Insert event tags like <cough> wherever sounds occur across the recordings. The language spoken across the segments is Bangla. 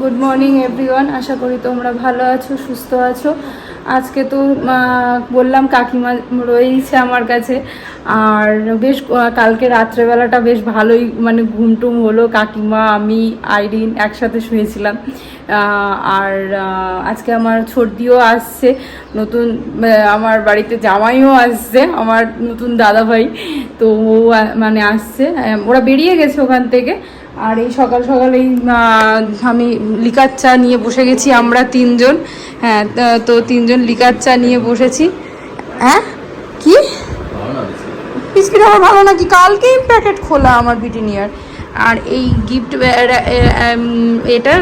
গুড মর্নিং এভরিওয়ান আশা করি তোমরা ভালো আছো, সুস্থ আছো। আজকে তো বললাম কাকিমা রয়েছে আমার কাছে। আর বেশ কালকে রাত্রেবেলাটা বেশ ভালোই মানে ঘুমটুম হলো। কাকিমা, আমি, আইরিন একসাথে শুয়েছিলাম। আর আজকে আমার ছর্দিও আসছে। নতুন আমার বাড়িতে জামাইও আসছে, আমার নতুন দাদাভাই। তো ও মানে আসছে। ওরা বেরিয়ে গেছে ওখান থেকে। আর এই সকাল সকাল এই আমি লিকার চা নিয়ে বসে গেছি আমরা তিনজন। হ্যাঁ তো তিনজন লিকার চা নিয়ে বসেছি। হ্যাঁ? কি? বিস্কিট আমার ভালো নাকি? কালকেই প্যাকেট খোলা আমার ব্রিটানিয়ার আর এই গিফট এটা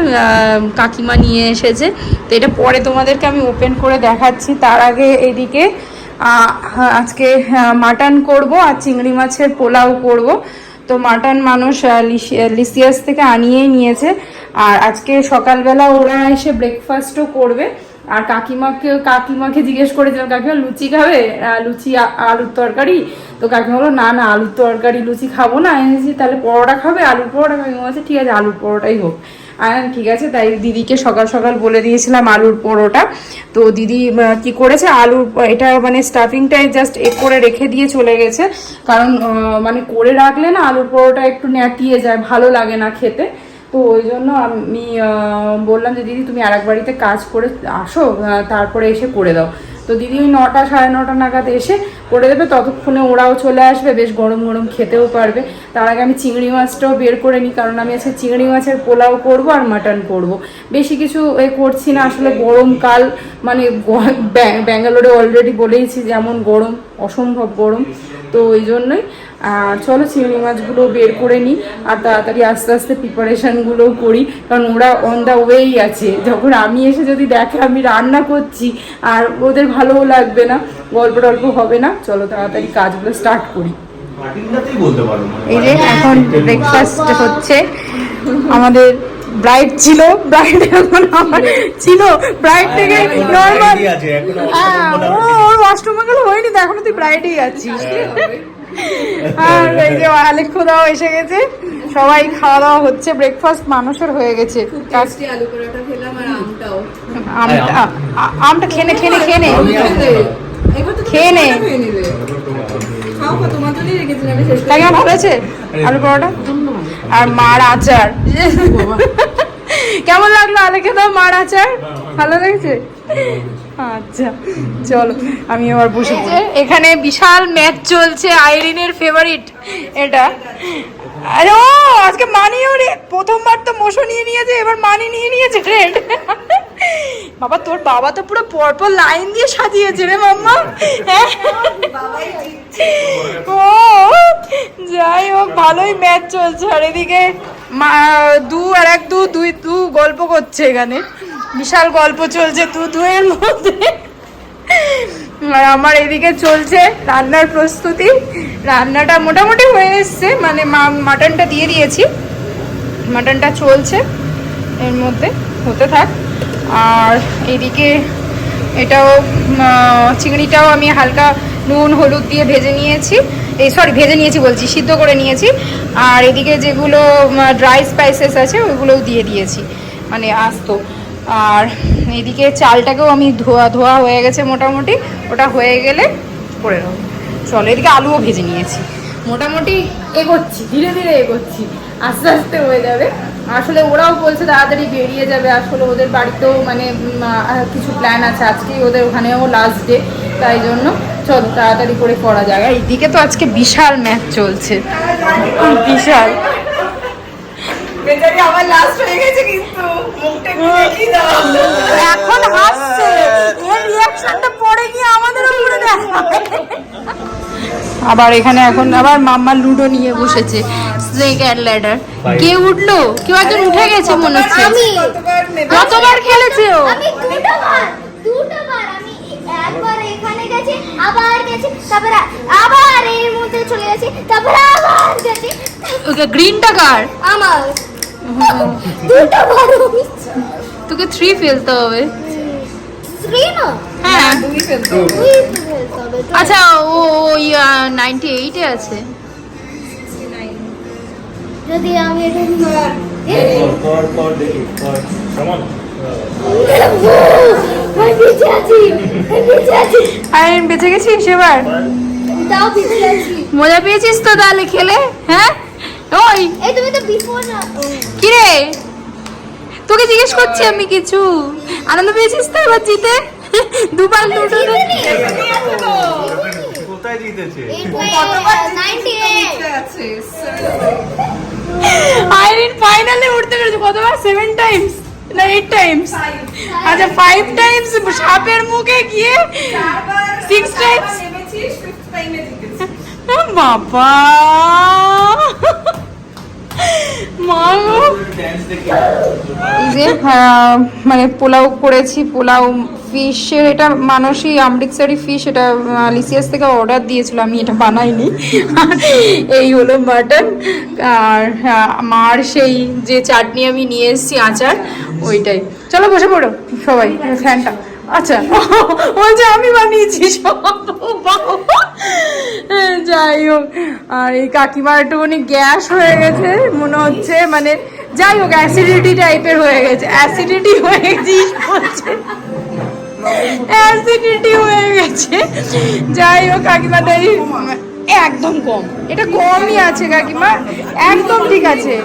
কাকিমা নিয়ে এসেছে। তো এটা পরে তোমাদেরকে আমি ওপেন করে দেখাচ্ছি। তার আগে এদিকে আজকে মাটন করব আর চিংড়ি মাছের পোলাও করব। তো মাটন মানুষ লিসি- লিসিয়াস থেকে আনিয়েই নিয়েছে। আর আজকে সকালবেলা ওরা এসে ব্রেকফাস্টও করবে। আর কাকিমাকে কাকিমাকে জিজ্ঞেস করেছিলাম, কাকিমা, লুচি খাবে? লুচি আলুর তরকারি? তো কাকিমা বলো না না, আলুর তরকারি, লুচি খাব না। এনেছি, তাহলে পরোটা খাবে? আলুর পরোটা? কাকিমা বলছে ঠিক আছে, আলুর পরোটাই হোক। আর ঠিক আছে? তাই দিদিকে সকাল সকাল বলে দিয়েছিলাম আলুর পরোটা। তো দিদি কি করেছে? আলুর, এটা মানে স্টাফিংটাই জাস্ট এ করে রেখে দিয়ে চলে গেছে। কারণ মানে করে রাখলে না আলুর পরোটা একটু ন্যাটিয়ে যায়, ভালো লাগে না খেতে। তো ওই জন্য আমি বললাম যে, দিদি, তুমি আরেক বাড়িতে কাজ করে আসো তারপরে এসে করে দাও। তো দিদি ওই নটা, সাড়ে নটা নাগাদ এসে করে দেবে, ততক্ষণে ওরাও চলে আসবে, বেশ গরম গরম খেতেও পারবে। তার আগে আমি চিংড়ি মাছটাও বের করে নিই, কারণ আমি আজকে চিংড়ি মাছের পোলাও করব আর মাটন করব। বেশি কিছু এ করছি না, আসলে গরমকাল মানে ব্যাঙ্গালোরে অলরেডি বলেইছি যেমন গরম, অসম্ভব গরম, তো ওই জন্যই চলো চিংড়ি মাছগুলো বের করে নিই আর তাড়াতাড়ি আস্তে আস্তে প্রিপারেশানগুলোও করি কারণ ওরা অন দ্য ওয়েই আছে যখন আমি এসে যদি দেখে আমি রান্না করছি আর ওদের ভালোও লাগবে না গল্প টল্প হবে না চলো তাড়াতাড়ি কাজগুলো স্টার্ট করি পাটিলটাতেই বলতে পারো মানে এই যে এখন ব্রেকফাস্ট হচ্ছে আমাদের ব্রাইট ছিল ব্রাইড এখন আমার ছিল ব্রাইড থেকে নর্মাল হ্যাঁ ওর অষ্টমঙ্গল হয়নি তো এখনও তুই ব্রাইটেই আছিস আর এই যে আলেখ্যদাও এসে গেছে। সবাই খাওয়া দাওয়া হচ্ছে ব্রেকফাস্ট মানুষের হয়ে গেছে। আলু পরোটা খেলাম আর আমটাও। আমটা আমটা খেনে খেনে খেয়ে নে। কেমন ভালো আছে আলু পরোটা? আর মার আচার। <laughs> কেমন লাগল আলেখে দাও মার আচার? ভালো লেগেছে? আচ্ছা চলো আমি এবার বসে এখানে বিশাল ম্যাচ চলছে আইরিনের ফেভারিট এটা। আরে ও আজকে মানিও রে প্রথমবার তো মোশো নিয়ে নিয়েছে এবার মানি নিয়ে নিয়েছে রেড বাবা তোর বাবা তো পুরো পরপর লাইন দিয়ে সাজিয়েছে রে মাম্মা। হ্যাঁ। ও যাই হোক ভালোই ম্যাচ চলছে আর এদিকে দু আর এক দু দুই দু গল্প করছে এখানে। বিশাল গল্প চলছে দু দুয়ের মধ্যে। আর আমার এদিকে চলছে রান্নার প্রস্তুতি। রান্নাটা মোটামুটি হয়ে এসছে মানে মাটনটা দিয়ে দিয়েছি। মাটনটা চলছে এর মধ্যে, হতে থাক। আর এদিকে এটাও চিংড়িটাও আমি হালকা নুন, হলুদ দিয়ে ভেজে নিয়েছি। এই সরি ভেজে নিয়েছি বলছি, সিদ্ধ করে নিয়েছি। আর এদিকে যেগুলো ড্রাই স্পাইসেস আছে ওইগুলোও দিয়ে দিয়েছি। মানে আস্ত। আর এদিকে চালটাকেও আমি ধোয়া ধোয়া হয়ে গেছে মোটামুটি। ওটা হয়ে গেলে করে নেব। চলো, এদিকে আলুও ভেজে নিয়েছি। মোটামুটি এগোচ্ছি, ধীরে ধীরে এগোচ্ছি। আস্তে আস্তে হয়ে যাবে। আসলে ওরাও বলছে তাড়াতাড়ি বেরিয়ে যাবে। আসলে ওদের বাড়িতেও মানে কিছু প্ল্যান আছে। আজকেই ওদের ওখানেও লাস্ট ডে তাই জন্য চলো, তাড়াতাড়ি করে করা যায়। এইদিকে তো আজকে বিশাল ম্যাচ চলছে। বিশাল। বেচারি আমার লাস্ট হয়ে গেছে কিন্তু। মুখটা একটু দেখিয়ে দাও। এখন হাসছে। এর রিয়াকশনটা পরে গিয়ে আমাদের উপরে দেখায় আবার এখানে এখন আবার মাম্মা লুডো নিয়ে বসেছে স্নেক অ্যান্ড ল্যাডার কে উঠল? কেউ একজন উঠে গেছে মনে হচ্ছে। কতবার খেলেছে ও। আমি দুটো বার দুটো বার আমি একবার এখানে গেছি আবার গেছি তারপর আবার এর মধ্যে চলে গেছি তারপর আবার গেছি। ওকে গ্রিনটা কার? আমার। দুটো বার তোকে থ্রি ফেলতে হবে। হ্যাঁ। তো। আচ্ছা ও ওই নাইনটি এইটে আছে। যদি আমি বেঁচে গেছিস এবার? মজা পেয়েছিস তো তাহলে খেলে হ্যাঁ? ওই। এই তুমি তো বিফোর না। কিরে তোকে জিজ্ঞেস করছি আমি কিছু। আনন্দ পেয়েছিস তো এবার জিতে? দুবার দুটো কোথায় জিতেছে? আইরিন ফাইনালে উঠতে পেরেছে। কতবার? সেভেন টাইমস না এইট টাইমস আচ্ছা ফাইভ টাইমস সাপের মুখে গিয়ে Six times? নেমেছিস ফিফথ টাইমে জিতেছিস। বাবা! যে মানে পোলাও করেছি, পোলাও ফিশের এটা মানসী অমৃতসরি ফিশ এটা লিসিয়াস থেকে অর্ডার দিয়েছিল, আমি এটা বানাইনি। এই হলো মাটন আর মার সেই যে চাটনি আমি নিয়ে এসেছি, আচার, ওইটাই। চলো বসে পড়ো, সবাই, ফ্যানটা। আচ্ছা <laughs> বলছে আমি বানিয়েছি সব। যাই হোক, আর এই কাকিমার একটুখানি গ্যাস হয়ে গেছে, মনে হচ্ছে মানে যাই হোক অ্যাসিডিটি টাইপের হয়ে গেছে। অ্যাসিডিটি হয়ে গেছে বলছে। অ্যাসিডিটি হয়ে গেছে। যাই হোক কাকিমাটা এই একদম কম। এটা কমই আছে, কাকিমা। একদম ঠিক আছে।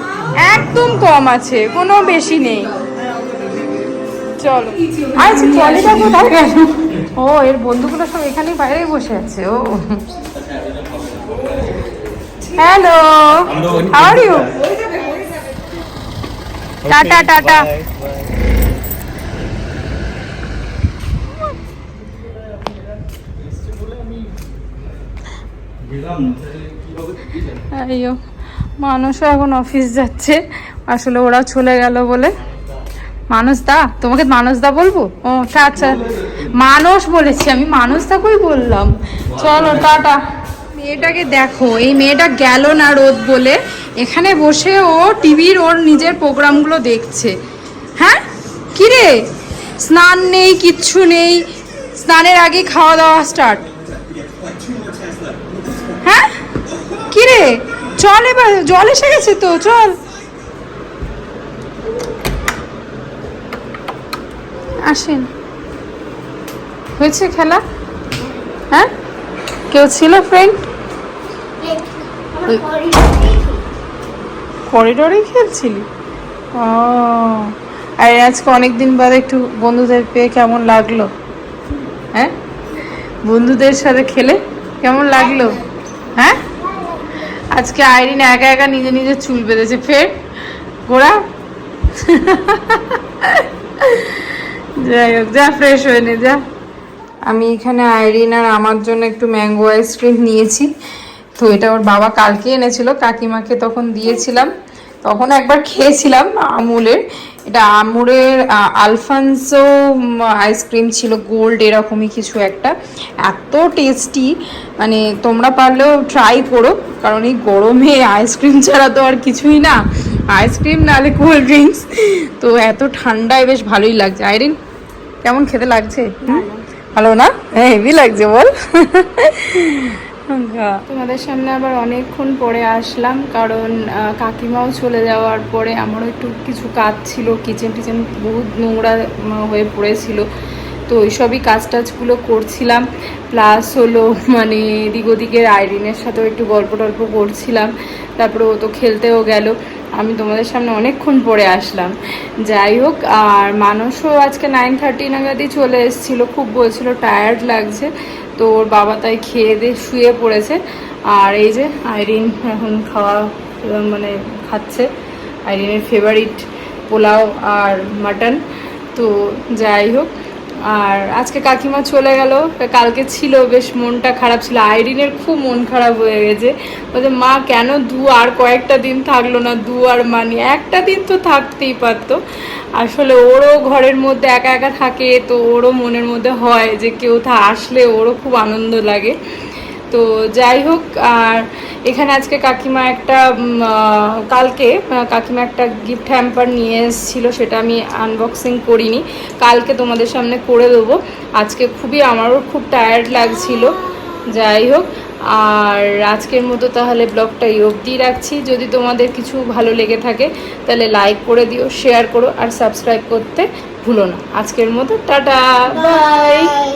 একদম কম আছে, কোনো বেশি নেই। চলো। আচ্ছা ট্রলিটা কোথায় গেল ও, এর বন্ধুগুলো সব এখানেই বাইরে বসে আছে, ও। Hello are you tata tata. মানুষও এখন অফিস যাচ্ছে, আসলে ওরা চলে গেল বলে। মানুষ দা তোমাকে মানুষ দা বলব? ও তা আচ্ছা। মানুষ বলেছি আমি মানুষ দা কই বললাম? চলো, টাটা। মেয়েটাকে দেখো, এই মেয়েটা গেল না রোদ বলে। এখানে বসে ও টিভির ওর নিজের প্রোগ্রামগুলো দেখছে। হ্যাঁ? কি রে? স্নান নেই, কিচ্ছু নেই। স্নানের আগে খাওয়া দাওয়া স্টার্ট হ্যাঁ? কি রে? চল এবার, জল এসে গেছে তো, চল। আসেন। হয়েছে খেলা? হ্যাঁ? কেউ ছিল ফ্রেন্ড করিডোরে খেলছিলি? ও। আর আজকে অনেক দিন বাদে একটু বন্ধুদের পেয়ে কেমন লাগল? হ্যাঁ? বন্ধুদের সাথে খেলে কেমন লাগল? হ্যাঁ? আজকে আইরিন একা একা নিজে নিজে চুল বেঁধেছে, ফের? গোড়া যাই হোক, যা ফ্রেশ হয়ে নে, যা। আমি এখানে আইরিন আর আমার জন্য একটু ম্যাঙ্গো আইসক্রিম নিয়েছি। তো এটা ওর বাবা কালকে এনেছিল, কাকিমাকে তখন দিয়েছিলাম। তখন একবার খেয়েছিলাম আমুলের। এটা আমুলের আলফানসো আইসক্রিম ছিল, গোল্ড এরকমই কিছু একটা। এত টেস্টি মানে তোমরা পারলেও ট্রাই করো, কারণ এই গরমে আইসক্রিম ছাড়া তো আর কিছুই না। আইসক্রিম নাহলে কোল্ড ড্রিঙ্কস তো এত ঠান্ডায় বেশ ভালোই লাগছে। আইরিন কেমন খেতে লাগছে? ভালো না? হেভি লাগছে বল। তোমাদের সামনে আবার অনেকক্ষণ পরে আসলাম কারণ কাকিমাও চলে যাওয়ার পরে আমারও একটু কিছু কাজ ছিল কিচেন টিচেন বহুত নোংরা হয়ে পড়েছিল। তো ওইসবই কাজ টাজগুলো করছিলাম। প্লাস হলো মানে এদিক ওদিকের আইরিনের সাথেও একটু গল্প টল্প করছিলাম। তারপরে ও তো খেলতেও গেল। আমি তোমাদের সামনে অনেকক্ষণ পরে আসলাম। যাই হোক, আর মানুষও আজকে নাইন থার্টি নাগাদই চলে এসেছিল। খুব বলছিল টায়ার্ড লাগছে। তো ওর বাবা তাই খেয়ে দিয়ে শুয়ে পড়েছে। আর এই যে আইরিন এখন খাওয়া মানে খাচ্ছে। আইরিনের ফেভারিট পোলাও আর মাটন। তো যাই হোক আর আজকে কাকিমা চলে গেল। কালকে ছিল, বেশ মনটা খারাপ ছিল। আইরিনের খুব মন খারাপ হয়ে গেছে। বলছে, মা, কেন দু আর কয়েকটা দিন থাকল না? দু আর মানি একটা দিন তো থাকতেই পারতো। আসলে ওরও ঘরের মধ্যে একা একা থাকে, তো ওরও মনের মধ্যে হয় যে কেউ আসলে ওরও খুব আনন্দ লাগে। তো যাই হোক আর এখানে আজকে কাকিমা একটা কালকে কাকিমা একটা গিফট হ্যাম্পার নিয়ে এসেছিল সেটা আমি আনবক্সিং করিনি। কালকে তোমাদের সামনে করে দেবো। আজকে খুবই আমারও খুব টায়ার্ড লাগছিল। যাই হোক আর আজকের মতো তাহলে ব্লগটা এই অবধি রাখছি। যদি তোমাদের কিছু ভালো লেগে থাকে তাহলে লাইক করে দিও শেয়ার করো আর সাবস্ক্রাইব করতে ভুলো না। আজকের মতো টাটা বাই বাই